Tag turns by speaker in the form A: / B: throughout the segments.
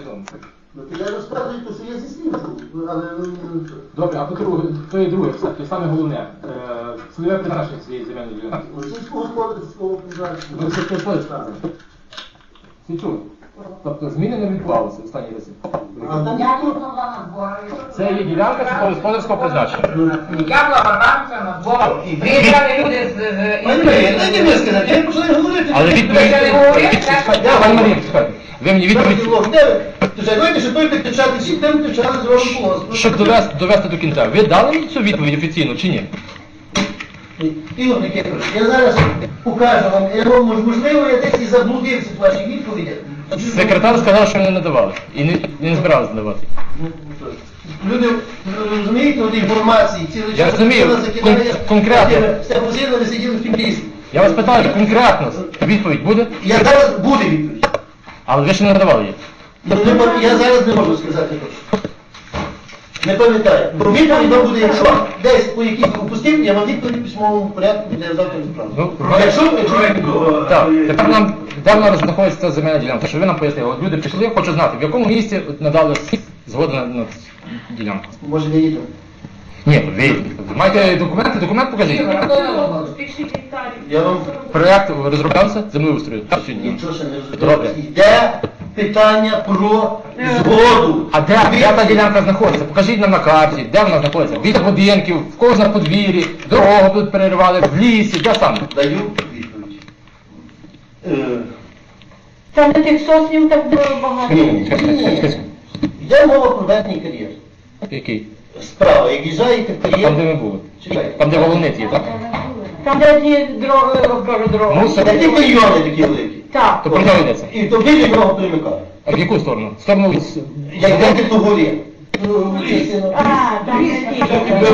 A: відомо.
B: Ну, то я розказую, то що я зі слів, чув, але ну.
A: Добре, а по друге, то є друге, все, і саме головне. Е, Цільове призначення цієї земельної ділянки.
B: Ну, Сільськогосподарського призначення.
A: Ви це сказали? Всі чули? Тобто зміни не відбувалися останні рази.
B: А там
C: Я не була на зборі.
A: Це є ділянка сільськогосподарського призначення.
C: Я була вакансія на зборі. Приїжджали люди з... з-
B: Пані Марія, дайте мені сказати, я починаю говорити.
A: Але відповідь... Чекайте, Пані Марія, чекайте. Ви мені відповідь...
B: Де ви? То ж, знаєте, що той кричати, всі там кричали з вашого.
A: Щоб довести, довести до кінця, ви дали мені цю відповідь офіційно чи ні?
B: Ігор Никифорович, я зараз покажу вам, я вам, мож- можливо, я десь і заблудився в вашій відповіді.
A: Секретар сказав, що не надавали. І не, не збиралися надавати.
B: Ну. Люди, розумієте, от інформації, цілий
A: Я розумію, кон- конкретно.
B: Все позиційно, ви сиділи в тім лісі.
A: Я вас питаю конкретно, відповідь буде,
B: Я зараз буде відповідь.
A: Але ви ще не надавали її.
B: Ну, не пам- я зараз не можу сказати точно. Не пам'ятаю. Бо відповідь вам буде, якщо десь по якійсь упустив, я вам відповідь в письмовому порядку для завтра відправлю.
A: Ну,
B: Якщо, якщо
A: Так, тепер нам де вона знаходиться ця земельна ділянка, що ви нам пояснили. От люди прийшли, хочу знати, в якому місці надали згоду на, на цю ділянку.
B: Може не їдемо.
A: Ні, ви маєте документи, документ покажіть.
B: Я вам
A: Проєкт розроблявся землеустрою. Чи ні?
B: нічого ще не
A: Добре.
B: розумію. Йде питання про згоду.
A: А де, де та ділянка знаходиться? Покажіть нам на карті, де вона знаходиться? Біля будинків, в на подвір'ї, дорогу тут переривали, в лісі, де саме?
B: Даю відповідь. Е,
D: Там не тих соснів так дуже багато.
B: Ні, ні. Йде мова про верхній кар'єр.
A: Який?
B: Справа, як їжджаєте в
A: Там, де ми були.
B: Чекайте.
A: Там, де волонець є, так?
D: Там де ті дороги, розкажу дороги.
A: Ну, це-
B: Де ті каньйони такі великі.
D: Так.
A: То про йдеться.
B: І то біля нього примикає.
A: А в яку сторону? В сторону з-
B: Як йдете то горі. Ну, частина.
D: А, там є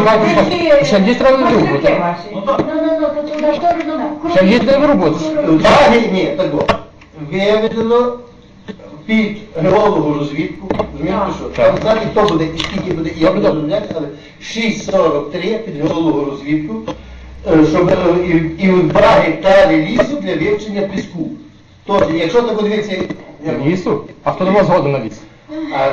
A: бачите, ще є треба в роботу.
D: Ну, ну, ну, то туди що
A: Ще є в роботу.
B: Далі, ні, так о. Виведено під геологу розвідку. Розумієте, що? Там знаєте, хто буде і скільки буде, і як буде
A: Добре.
B: розробляти, але 6,43 під геологу розвідку, е, щоб е, і, і 2 гектари лісу для вивчення піску. Тобто, якщо так подивитися, як-
A: Лісу? А хто давав згоду на ліс?
B: а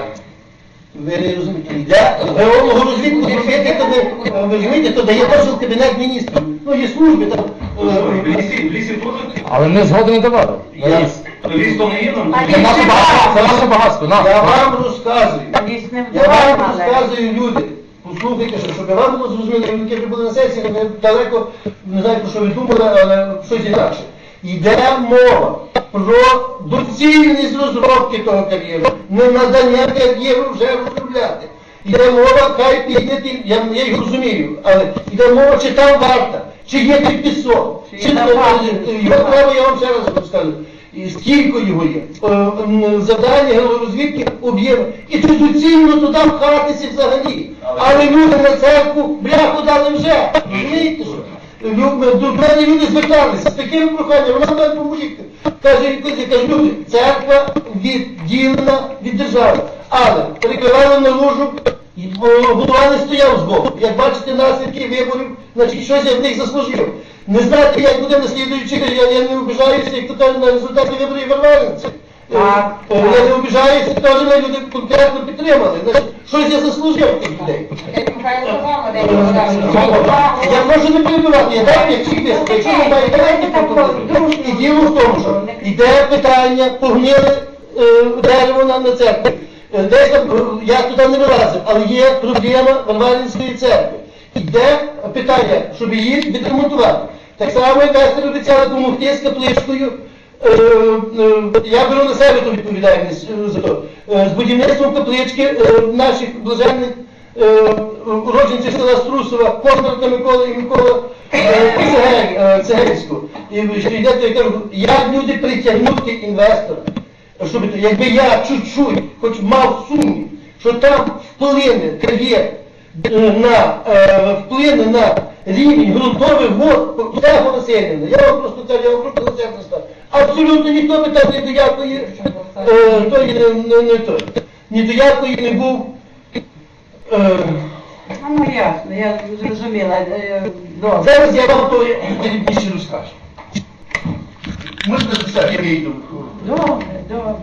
B: ви не розумієте, йде геологу розвідку зробити, то ви, ви розумієте, то дає дозвіл кабінет міністрів. Ну, є служби там. е,
E: В лісі, в лісі теж
A: Але ми згоду не давали. На
B: Я-
A: ліс.
E: Ліс то не є нам.
A: Це наше багатство, це наше багатство.
B: Я вам розказую. Я вам розказую люди. Послухайте, що, щоб вам було зрозуміло, які вже були на сесії, ми далеко не знаю, про що ви думали, але щось інакше. Йде мова про доцільність розробки того кар'єру, не надання кар'єру вже розробляти. Йде мова, хай піде, я, я їх розумію, але йде мова, чи там варта, чи є той пісок,
D: Чи
B: чи
D: є там варта,
B: його треба, я вам ще раз розкажу. Скільки його є, Е, завдання розвідки об'єму. І чи доцільно туди вхатися взагалі. Але люди на церкву бляху дали вже. Розумієте що? До мене люди зверталися з таким проханням, вона має допомогти. Каже, я кажу, люди, церква відділена від держави. Але перекривали наружу, о, голова не стояв збоку. Як бачите, наслідки виборів, значить щось я в них заслужив. Не знати, як буде на слідуючих, я, я не обіжаюся, як то на результаті виборів.
D: Так,
B: Е, Я не обіжаюся, теж мене люди конкретно підтримали. Значить, щось я заслужив тих людей. Я можу не перебивати, я даю як всіх виступ. Якщо ви маєте
D: так,
B: питання,
D: дружно.
B: і діло в тому, що йде питання, погнили е, дерево нам на церкві. Е, Десь там, я туди не вилазив, але є проблема Варваринської церкви. Йде питання, щоб її відремонтувати. Так само, як Естер обіцяла допомогти з капличкою. Е, е, Я беру на себе ту відповідальність е, за то. З будівництвом каплички наших блаженних уродженців села Струсова, Кондрата Микола і Микола Цегельського. І що йде, то я кажу, як люди притягнути інвестора, щоб якби я чуть-чуть, хоч мав сумнів, що там вплине кар'єр на вплине на рівень ґрунтових вод Стефа Васильівна. Я вам просто кажу, я вам просто серце ставлю. Абсолютно ніхто би там ні до якої е, тої не, не, не, той, ні до якої не був. Е,
D: Ну, ясно, я зрозуміла. Е, Добре.
B: зараз я вам то більше розкажу. Можна записати, я вийду.
D: Добре, добре.